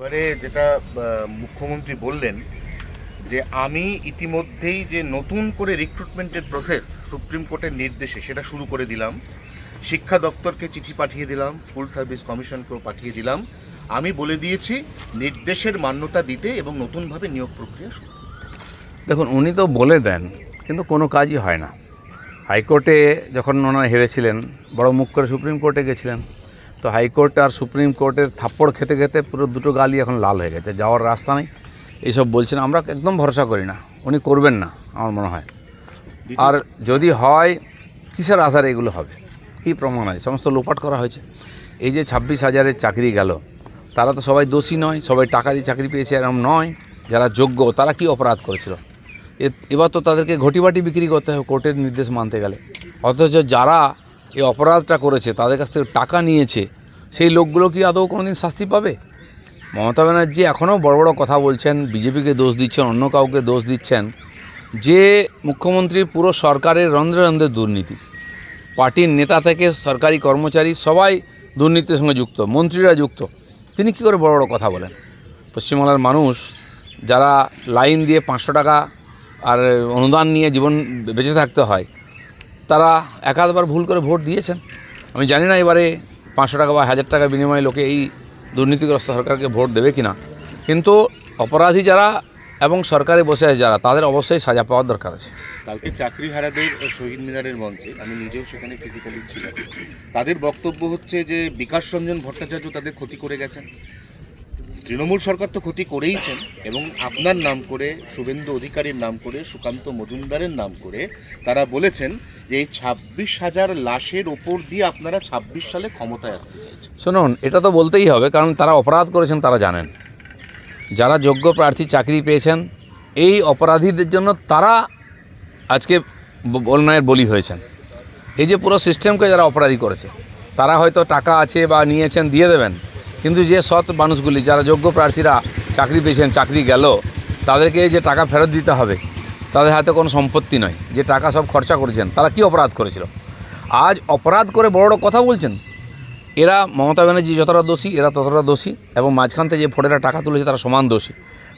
এবারে যেটা মুখ্যমন্ত্রী বললেন যে আমি ইতিমধ্যেই যে নতুন করে রিক্রুটমেন্টের প্রসেস সুপ্রিম কোর্টের নির্দেশে সেটা শুরু করে দিলাম। শিক্ষা দপ্তরকে চিঠি পাঠিয়ে দিলাম স্কুল সার্ভিস কমিশনকেও পাঠিয়ে দিলাম। আমি বলে দিয়েছি, নির্দেশের মান্যতা দিতে এবং নতুনভাবে নিয়োগ প্রক্রিয়া শুরু দেখুন, উনি তো বলে দেন, কিন্তু কোনো কাজই হয় না। হাইকোর্টে যখন ওনারা হেরেছিলেন, বড় মুখ করে সুপ্রিম কোর্টে গেছিলেন তো হাইকোর্ট আর সুপ্রিম কোর্টের থাপ্পড় খেতে খেতে পুরো দুটো গালি এখন লাল হয়ে গেছে, যাওয়ার রাস্তা নেই। এইসব বলছেন, আমরা একদম ভরসা করি না, উনি করবেন না, আমার মনে হয়। আর যদি হয়, কিসের আধারে এগুলো হবে? কী প্রমাণ আছে? সমস্ত লোপাট করা হয়েছে। এই যে ছাব্বিশ হাজারের চাকরি গেল, তারা তো সবাই দোষী নয়, সবাই টাকা দিয়ে চাকরি পেয়েছে, এরকম নয়, যারা যোগ্য, তারা কি অপরাধ করেছিল? এবার তো তাদেরকে ঘটিবাটি বিক্রি করতে হবে, কোর্টের নির্দেশ মানতে গেলে। অথচ যারা এই অপরাধটা করেছে, তাদের কাছ থেকে টাকা নিয়েছে, সেই লোকগুলো কি আদৌ কোনো দিন শাস্তি পাবে? মমতা ব্যানার্জি এখনও বড় বড় কথা বলছেন, বিজেপিকে দোষ দিচ্ছেন, অন্য কাউকে দোষ দিচ্ছেন, যে মুখ্যমন্ত্রী পুরো সরকারের রন্ধ্রে রন্ধ্রে দুর্নীতি। পার্টির নেতা থেকে সরকারি কর্মচারী সবাই দুর্নীতির সঙ্গে যুক্ত, মন্ত্রীরা যুক্ত। তিনি কী করে বড় বড় কথা বলেন? পশ্চিমবাংলার মানুষ যারা লাইন দিয়ে পাঁচশো টাকা আর অনুদান নিয়ে জীবন বেঁচে থাকতে হয় তারা একাধবার ভুল করে ভোট দিয়েছেন। আমি জানি না এবারে পাঁচশো টাকা বা হাজার টাকার বিনিময়ে লোকে এই দুর্নীতিগ্রস্ত সরকারকে ভোট দেবে কি না কিন্তু অপরাধী যারা এবং সরকারে বসে আছে যারা, তাদের অবশ্যই সাজা পাওয়ার দরকার আছে। কালকে চাকরি হারাদের শহীদ মিনারের মঞ্চে, আমি নিজেও সেখানে ফিজিক্যালি ছিলাম, তাদের বক্তব্য হচ্ছে যে বিকাশ রঞ্জন ভট্টাচার্য তাদের ক্ষতি করে গেছেন। তৃণমূল সরকার তো ক্ষতি করেইছেন এবং আপনার নাম করে, শুভেন্দু অধিকারীর নাম করে, সুকান্ত মজুমদারের নাম করে তারা বলেছেন যে এই ছাব্বিশ হাজার লাশের ওপর দিয়ে আপনারা ছাব্বিশ সালে ক্ষমতায় আসতে চাইছেন। শুনুন, এটা তো বলতেই হবে, কারণ তারা অপরাধ করেছেন তারা জানেন। যারা যোগ্য প্রার্থী চাকরি পেয়েছেন, এই অপরাধীদের জন্য তারা আজকে বন্যায়ের বলি হয়েছেন। এই যে পুরো সিস্টেমকে যারা অপরাধী করেছে, তারা হয়তো টাকা আছে বা নিয়েছেন, দিয়ে দেবেন। কিন্তু যে সৎ মানুষগুলি, যারা যোগ্য প্রার্থীরা চাকরি পেয়েছেন, চাকরি গেল, তাদেরকে যে টাকা ফেরত দিতে হবে, তাদের হাতে কোনো সম্পত্তি নয়। যে টাকা সব খরচা করেছেন, তারা কি অপরাধ করেছিল? আজ অপরাধ করে বড় বড় কথা বলছেন? এরা মমতা ব্যানার্জি যতটা দোষী, এরা ততটা দোষী এবং মাঝখান থেকে যে ফোটেরা টাকা তুলেছে, তারা সমান দোষী।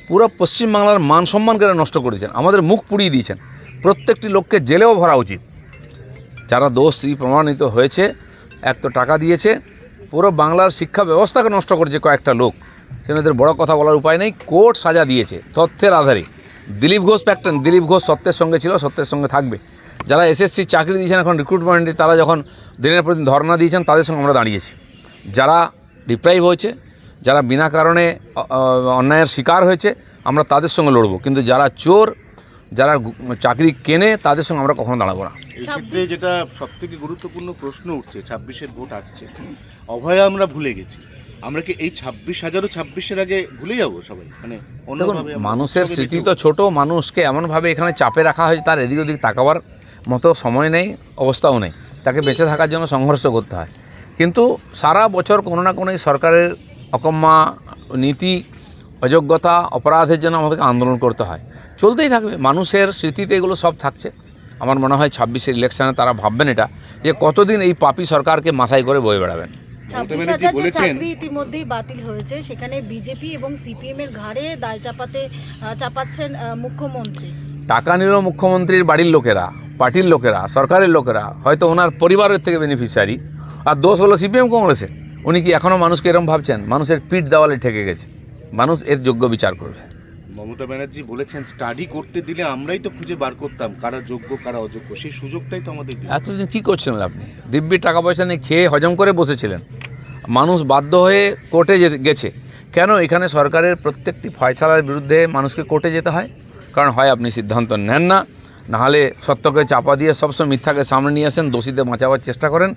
পুরো পশ্চিমবাংলার মান সম্মানকে এরা নষ্ট করেছেন। আমাদের মুখ পুড়িয়ে দিয়েছেন। প্রত্যেকটি লোককে জেলেও ভরা উচিত। যারা দোষী প্রমাণিত হয়েছে, এক তো টাকা দিয়েছে পুরো বাংলার শিক্ষা ব্যবস্থাকে নষ্ট করেছে কয়েকটা লোক। সেনাদের বড় কথা বলার উপায় নেই, কোর্ট সাজা দিয়েছে তথ্যের আধারে। দিলীপ ঘোষ প্যাক্টন দিলীপ ঘোষ সত্যের সঙ্গে ছিল, সত্যের সঙ্গে থাকবে। যারা এসএসসি চাকরি দিয়েছেন এখন রিক্রুটমেন্টে তারা যখন দিনের পর দিন ধর্ণা দিয়েছেন, তাদের সঙ্গে আমরা দাঁড়িয়েছি। যারা ডিপ্রাইভ হয়েছে, যারা বিনা কারণে অন্যায়ের শিকার হয়েছে, আমরা তাদের সঙ্গে লড়বো। কিন্তু যারা চোর যারা চাকরি কেনে তাদের সঙ্গে আমরা কখনো দাঁড়াবো না। এই ক্ষেত্রে যেটা সব থেকে গুরুত্বপূর্ণ প্রশ্ন উঠছে ছাব্বিশের ভোট আসছে। অভয়া আমরা ভুলে গেছি। আমরা কি এই ছাব্বিশ হাজারও ছাব্বিশের আগে ভুলে যাব সবাই? মানে মানুষের স্মৃতি তো ছোট মানুষকে এমনভাবে এখানে চাপে রাখা হয়েছে তার এদিক ওদিক তাকাবার মতো সময় নেই অবস্থাও নেই। তাকে বেঁচে থাকার জন্য সংঘর্ষ করতে হয়। কিন্তু সারা বছর কোনো না কোনো সরকারের অকম্মা নীতি অযোগ্যতা অপরাধের জন্য আমাদেরকে আন্দোলন করতে হয়। চলতেই থাকবে। মানুষের স্মৃতিতে এগুলো সব থাকছে। আমার মনে হয় ছাব্বিশের ইলেকশনে তারা ভাববেন এটা যে কতদিন এই পাপি সরকারকে মাথায় করে বয়ে বেড়াবেন। ছাব্বিশ হাজার যে বলেছেন- চাকরি ইতিমধ্যেই বাতিল হয়েছে সেখানে বিজেপি এবং সিপিএম এর ঘাড়ে দায় চাপাতে চাপাচ্ছেন মুখ্যমন্ত্রী। টাকা নিল মুখ্যমন্ত্রীর বাড়ির লোকেরা পার্টির লোকেরা সরকারের লোকেরা হয়তো ওনার পরিবারের থেকে বেনিফিশিয়ারি আর দোষ হলো সিপিএম কংগ্রেসের। উনি কি এখনও মানুষকে এরকম ভাবছেন? মানুষের পিঠ দেওয়ালে ঠেকে গেছে। মানুষ এর যোগ্য বিচার করবে। মমতা ব্যানার্জি বলেছেন স্টাডি করতে দিলে আমরাই তো খুঁজে বার করতাম কারা যোগ্য কারা অযোগ্য সেই সুযোগটাই তো আমাদের এতদিন কী করছিলেন আপনি? দিব্যি টাকা পয়সা নিয়ে খেয়ে হজম করে বসেছিলেন। মানুষ বাধ্য হয়ে কোর্টে গেছে। কেন এখানে সরকারের প্রত্যেকটি ফয়সালার বিরুদ্ধে মানুষকে কোর্টে যেতে হয়? কারণ হয় আপনি সিদ্ধান্ত নেন না নাহলে সত্যকে চাপা দিয়ে সবসময় মিথ্যাকে সামনে নিয়ে আসেন দোষীদের বাঁচাবার চেষ্টা করেন।